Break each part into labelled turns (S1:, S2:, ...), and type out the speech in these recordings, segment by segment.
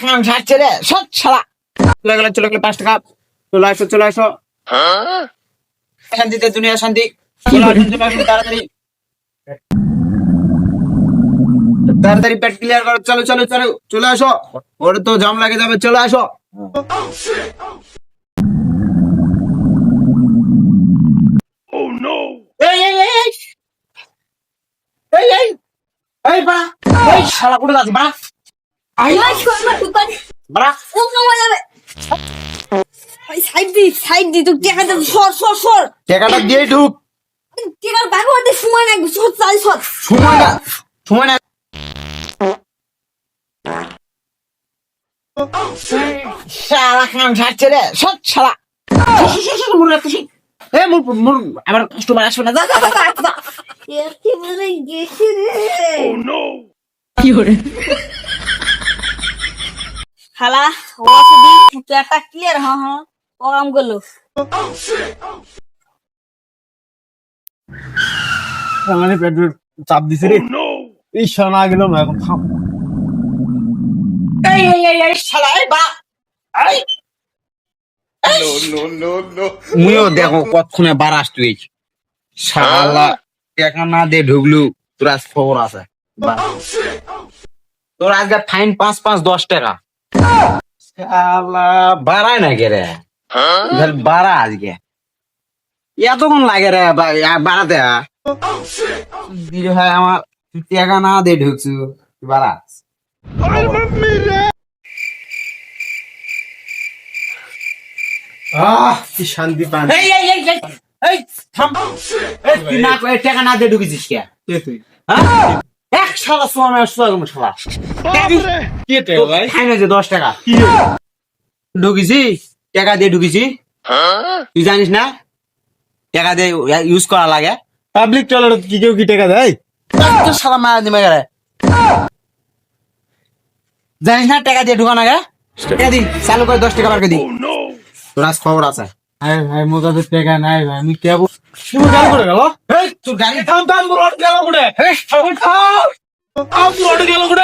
S1: খান ছাড়ছে রে সব শালা। চলে গেলে চলে গেলে পাঁচ টাকা। চলে আসো চলে আসো। শান্তিতে দুনিয়া শান্তি। চলে আসুন চলে আসুন তাড়াতাড়ি। তাড়াতাড়ি পেট ক্লিয়ার করো, চলো চলো চলো, চলে আসো। ওর তো জাম লাগে যাবে, চলে আসো। এই শালা, কোথায় যাচ্ছে টাকাটা দিয়ে ঢুক।
S2: টাকার ব্যাগ হতে সময় লাগবে সর চাল সর।
S1: সময় না সময় না শালা খান ছাড়ছে রে সব শালা। এ মোর মোর আবার কাস্টমার আসবে না যা যা, যা, যা, যা।
S2: একেবারে গেছে রে খালা ও যদি একটা ক্লিয়ার হ্যাঁ হ্যাঁ ও কাম করল
S3: মানে পেট্রোল চাপ দিছে রে। এই শালা গেল না এখন থাম
S1: এই এই এই এই শালা এই বা। এই। মুইও দেখো কতক্ষণে বারাস তুই শালা টাকা না দে ঢুকলু তোর আজ খবর আছে। বা। তোর আজকে ফাইন পাঁচ পাঁচ দশ টাকা। বাড়ায় না কে রে? বাড়া আজকে। এতক্ষণ লাগে রে বাড়াতে? আমার টাকা না দে ঢুকছু বাড়াস
S3: আহ কি শান্তি পান।
S1: এই এই এই এই থাম। এই তুই না টাকা না দে ঢুকেছিস কে?
S3: তুই?
S1: হ্যাঁ? এক শালা সোয়ামে সোয়াগম শালা। দশ টাকা। ঢুকেছি টাকা দিয়ে ঢুকেছি। তুই জানিস না? টাকা দিয়ে ইউজ করা লাগে।
S3: পাবলিক টয়লেট কি কেউ কি টাকা দেয়?
S1: তো মারা দিমে গেলে। জানিস না টাকা দিয়ে ঢুকানো গে দি চালু করে দশ টাকা দি। খবর আছে।
S3: আরে ভাই মোর কাছে টাকা নাই ভাই আমি কে বল তুমি গাড়ি করে গেল?
S1: তোর গাড়ি
S3: থাম থাম রোড গেল কুড়ে
S1: থাম থাম।
S3: থাম রোড গেল কুড়ে থাম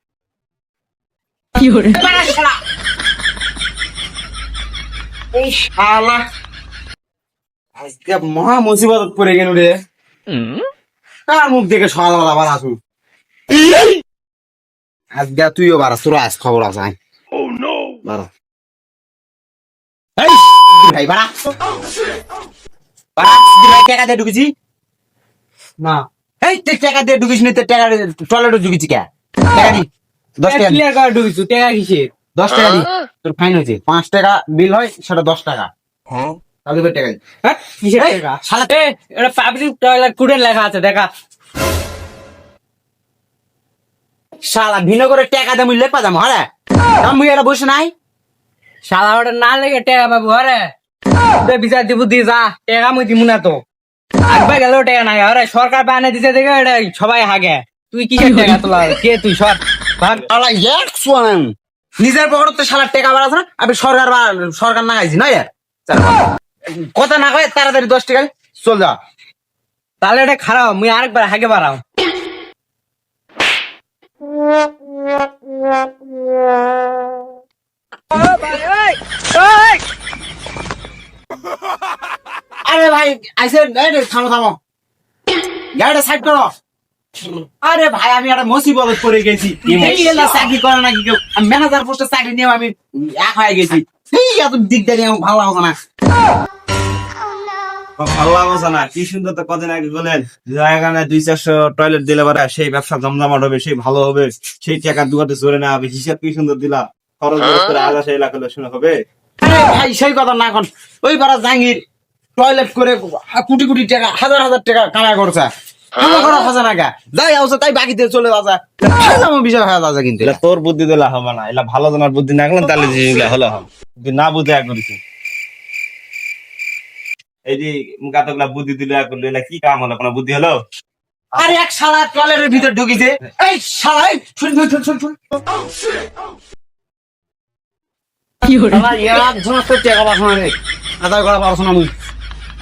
S1: এই শালা।
S3: আজকে মহা মুসিবত পড়ে গেল রে। কার মুখ দেখে আসু
S1: আজকে তুইও বাড়া তোর আজ খবর আছে। বাড়া। এই! ভাই বাড়া। বাড়া ভাই টাকা দিয়ে ঢুকেছি?
S3: না।
S1: এই টাকা দিয়ে ঢুকিস নি টাকা টয়লেটে ঢুকেছি কে? টাকা দশ টাকা দি।
S3: ক্লিয়ার কার্ড ঢুকিছু টাকা কিসের?
S1: দশ টাকা দি। তোর ফাইন হয়েছে। পাঁচ টাকা বিল হয় সেটা দশ টাকা। তাহলে এবার টাকা দি।
S3: হ্যাঁ? কিসের টাকা?
S1: শালা
S3: এটা পাবলিক টয়লেট কুড়ে লেখা আছে দেখা।
S1: শালা ভিন্ন করে টাকা দিয়ে মুই লেপা হরে মুই এটা বসে নাই?
S3: শালা ওটা না লেগে টাকা পাবো আরে তুই বিচার দিব দি যা। টাকা মুই দিমু না তো। গেল টাকা নাই আরে সরকার বানে দিছে দেখে এটা সবাই হাগে। তুই কিসের টাকা তোলা? কে তুই? সর। ভাগ
S1: নিজের পকেট তো শালা টাকা বাড়াছে না, আমি সরকার সরকার না গাইছি, নয় কথা না কয়ে তাড়াতাড়ি দশ টাকা চল যা।
S3: তাহলে এটা খারাপ, মুই আরেকবার হাগে বাড়াও।
S1: আরে ভাই, আইসে থামো থামো। গাড়িটা সাইড করো। আরে ভাই আমি একটা মুসিবত পড়ে গেছি। চাকরি করে নাকি কেউ? আমি ম্যানেজার পোস্টে চাকরি নিয়ে আমি এক হয়ে গেছি। এই এত দিকদারি আমার ভালো লাগছে না।
S4: ভালো লাগছে না। কি সুন্দর তো কদিন আগে বলেন জায়গায় দুই চারশো টয়লেট দিলে পারে সেই ব্যবসা জমজমাট হবে সেই ভালো হবে সেই টাকা দুয়াতে চলে না হবে হিসাব কি সুন্দর দিলা খরচ করে আজ আসে এলাকা শুনে হবে।
S1: আরে ভাই সেই কথা না এখন ওই পাড়া জাঙ্গির টয়লেট করে কোটি কোটি টাকা হাজার হাজার টাকা কামাই করছে। আমার যাই তাই বাকিতে চলে যাচ্ছে আমার বিষয় হয়ে যাচ্ছে কিন্তু
S4: এলা তোর বুদ্ধি দিলে হবে না এলা ভালো জনের বুদ্ধি না গেলেন তাহলে জিনিসগুলো হলো হবে। না বুঝে এক এই যে মুখ বুদ্ধি দিলে এক করল এলা কি কাম হলো? কোনো বুদ্ধি হলো?
S1: আরে এক শালা টয়লেটের ভিতর ঢুকিছে। এই শালা এই, শুন শুন শুন শুন শুন শালা এক জনের তো টাকা পাস না রে। আদায় করা পারছ না মুই।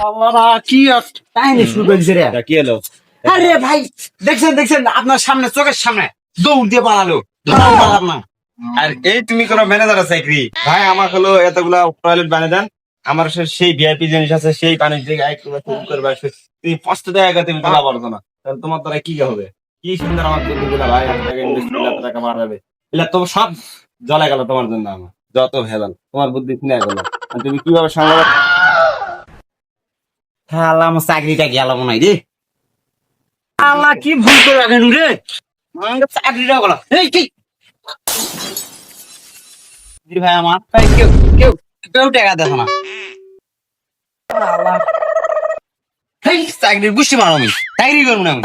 S1: আল্লাহ কি কাহিনী শুরু করে দিছে রে
S4: কি হলো?
S1: আরে ভাই দেখছেন দেখছেন আপনার সামনে চোখের সামনে দৌড় দিয়ে পালালো। ধরাও না।
S4: আর এই তুমি কোন ম্যানেজার চাকরি ভাই আমার হলো এতগুলা টয়লেট বানিয়ে দেন। আমার সেই ভিআইপি জিনিস আছে সেই পানি থেকে এক করবে তুমি পাঁচটা টাকা তুমি তোলা না। তাহলে তোমার দ্বারা কি হবে? কি সুন্দর আমার ভাই এত টাকা ইনভেস্ট করলে এত টাকা মারা যাবে এগুলা তো সব জ্বলে গেল তোমার জন্য আমার। যত ভেজাল তোমার বুদ্ধি কিনে গেল। তুমি কীভাবে সামলাবে
S1: হ্যাঁ আমার চাকরিটা গেল মনে হয় রে। আল্লাহ কি ভুল করে রাখেন রে? চাকরিটা গেল এই কি? জি ভাই আমার ভাই কেউ কেউ কেউ টাকা দেখো না। চাকরির গুষ্টি মারো আমি। চাকরি করব না আমি।